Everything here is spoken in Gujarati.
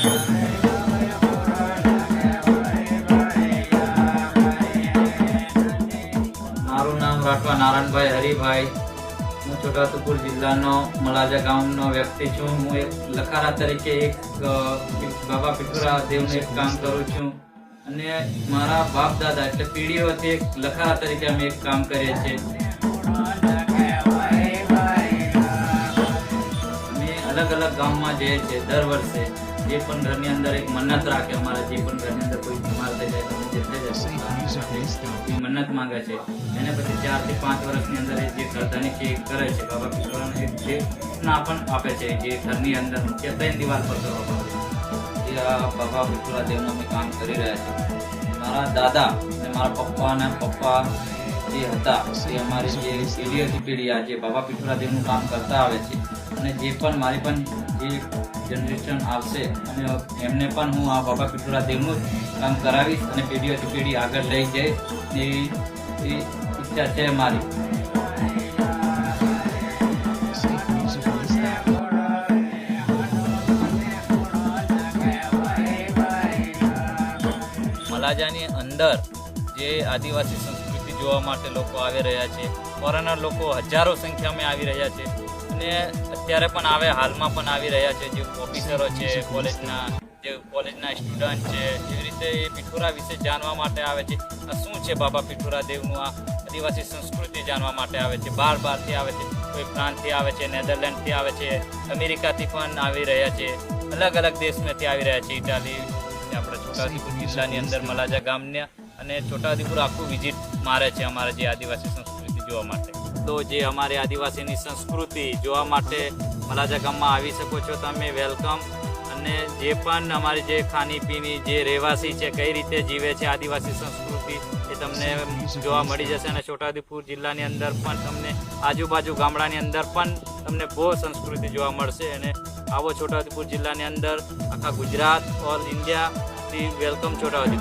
મારું નામ રાઠવા નારાયણભાઈ હરિભાઈ. હું છોટાઉદેપુર જિલ્લાનો મલાજા ગામનો વ્યક્તિ છું. હું એક લખારા તરીકે એક બાબા પિતુરા દેવનું એક કામ કરું છું. અને મારા બાપ દાદા એટલે પેઢીઓથી એક લખારા તરીકે અમે એક કામ કરીએ છીએ. અમે અલગ અલગ ગામમાં જઈએ છીએ દર વર્ષે. જે પણ ઘરની અંદર એક મન્નત રાખે અમારા જે પણ ઘરની અંદર કોઈ બીમાર થઈ જાય તમે જે થઈ જાય મન્નત માંગે છે. એને પછી ચારથી પાંચ વર્ષની અંદર એ જે કરતાની કે કરે છે બાબા કિશોરાને એક જે ના પણ આપે છે જે ઘરની અંદર મુખ્ય ત્રણ દિવાલ પર કરવામાં આવે છે. એ આ બાબા દેવનું અમે કામ કરી રહ્યા છીએ. મારા દાદા અને મારા પપ્પા અને પપ્પા જે હતા, એ અમારી જે પેઢી આ જે બાબા પિત્તોરા કામ કરતા આવે છે. અને જે પણ મારી પણ જે જનરેશન આવશે, અને એમને પણ હું આ બાબા પિત્તોરા જ કામ કરાવીશ અને પેઢીઓથી પેઢી આગળ લઈ જઈશ. એવી એ ઈચ્છા છે મારી. મલાજાની અંદર જે આદિવાસી જોવા માટે લોકો આવી રહ્યા છે. ફોરેનર લોકો હજારો સંખ્યામાં આવી રહ્યા છે. અને અત્યારે પણ આવે, હાલમાં પણ આવી રહ્યા છે. જે ઓફિસરો છે, કોલેજના, જે કોલેજના સ્ટુડન્ટ છે એવી રીતે એ પીઠોરા વિશે જાણવા માટે આવે છે. શું છે બાબા પીઠોરા દેવનું આ આદિવાસી સંસ્કૃતિ જાણવા માટે આવે છે? બાર બારથી આવે છે. કોઈ ફ્રાન્સથી આવે છે, નેધરલેન્ડથી આવે છે, અમેરિકાથી પણ આવી રહ્યા છે. અલગ અલગ દેશમાંથી આવી રહ્યા છે. ઇટાલી, આપણે છોટાઉદેપુર જિલ્લાની અંદર, મલાજા ગામને અને છોટાઉદેપુર આખું વિઝિટ મારે છે અમારા જે આદિવાસી સંસ્કૃતિ જોવા માટે. તો જે અમારી આદિવાસીની સંસ્કૃતિ જોવા માટે મલાજા ગામમાં આવી શકો છો તમે વેલકમ અને જે પણ અમારી જે ખાણીપીણી, જે રહેવાસી છે, કઈ રીતે જીવે છે આદિવાસી સંસ્કૃતિ, એ તમને જોવા મળી જશે. અને છોટાઉદેપુર જિલ્લાની અંદર પણ તમને, આજુબાજુ ગામડાની અંદર પણ તમને બહુ સંસ્કૃતિ જોવા મળશે. અને આવો છોટાઉદેપુર જિલ્લાની અંદર આખા ગુજરાત ઓલ ઇન્ડિયાથી વેલકમ છોટાઉદેપુર.